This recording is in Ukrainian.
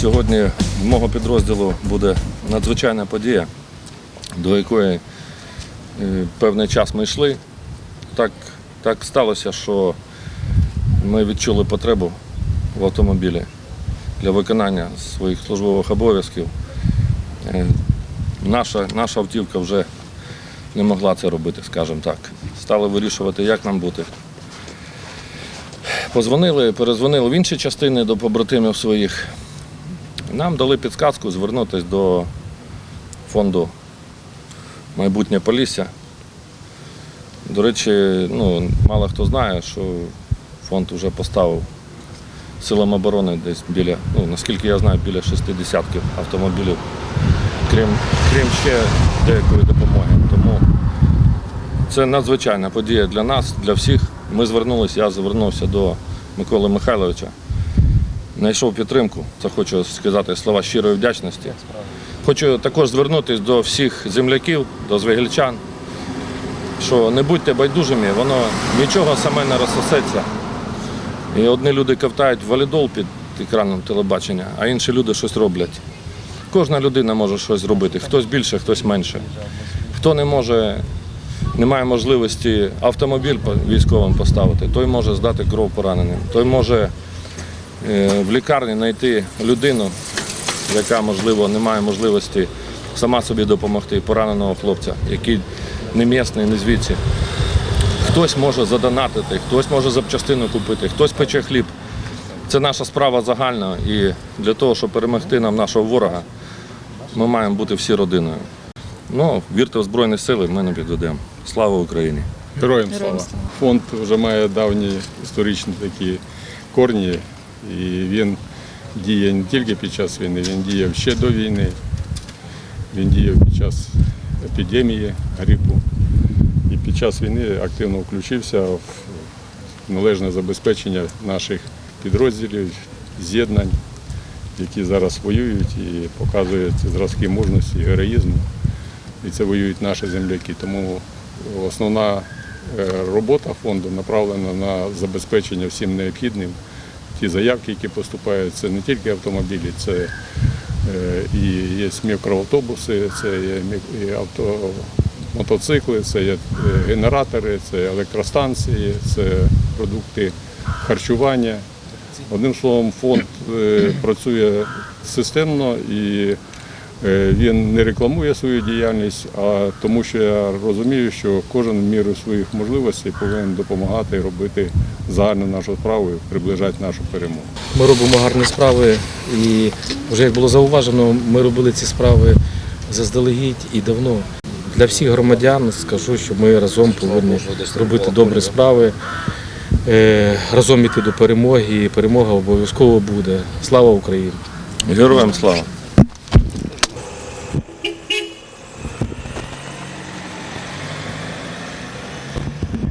Сьогодні в мого підрозділу буде надзвичайна подія, до якої е, певний час ми йшли. Так, так сталося, що ми відчули потребу в автомобілі для виконання своїх службових обов'язків. Е, Наша, наша автівка вже не могла це робити, скажімо так. Стали вирішувати, як нам бути. Позвонили, перезвонили в інші частини до побратимів своїх. Нам дали підказку звернутися до фонду Майбутнє Полісся. До речі, ну, мало хто знає, що фонд вже поставив силам оборони десь біля, ну, наскільки я знаю, біля 60 автомобілів, крім, крім ще деякої допомоги. Тому це надзвичайна подія для нас, для всіх. Ми звернулися, я звернувся до Миколи Михайловича. Знайшов підтримку, це хочу сказати слова щирої вдячності. Хочу також звернутися до всіх земляків, до звегільчан, що не будьте байдужими, воно нічого саме не розсосеться. І одні люди ковтають валідол під екраном телебачення, а інші люди щось роблять. Кожна людина може щось зробити, хтось більше, хтось менше. Хто не може, не має можливості автомобіль військовим поставити, той може здати кров пораненим, той може в лікарні знайти людину, яка, можливо, не має можливості сама собі допомогти, пораненого хлопця, який не місний, не звідси. Хтось може задонатити, хтось може запчастину купити, хтось пече хліб. Це наша справа загальна і для того, щоб перемогти нам нашого ворога, ми маємо бути всі родиною. Ну, вірте в Збройні Сили, ми не підведемо. Слава Україні! Героям Героям слава. Фонд вже має давні історичні такі корні, і він діє не тільки під час війни, він діяв ще до війни. Він діяв під час епідемії грипу. І під час війни активно включився в належне забезпечення наших підрозділів, з'єднань, які зараз воюють і показують зразки мужності і героїзму. І це воюють наші земляки. Тому основна е, робота фонду направлена на забезпечення всім необхідним. Ті заявки, які поступають, це не тільки автомобілі, це е, і є мікроавтобуси, це є авто, мотоцикли, це є е, генератори, це електростанції, це продукти харчування. Одним словом, фонд е, працює системно і він не рекламує свою діяльність, а тому що я розумію, що кожен в міру своїх можливостей повинен допомагати і робити загальну нашу справу і приближати нашу перемогу. Ми робимо гарні справи і вже як було зауважено, ми робили ці справи заздалегідь і давно. Для всіх громадян скажу, що ми разом повинні робити добрі справи, е, разом іти до перемоги, і перемога обов'язково буде. Слава Україні! Героям слава!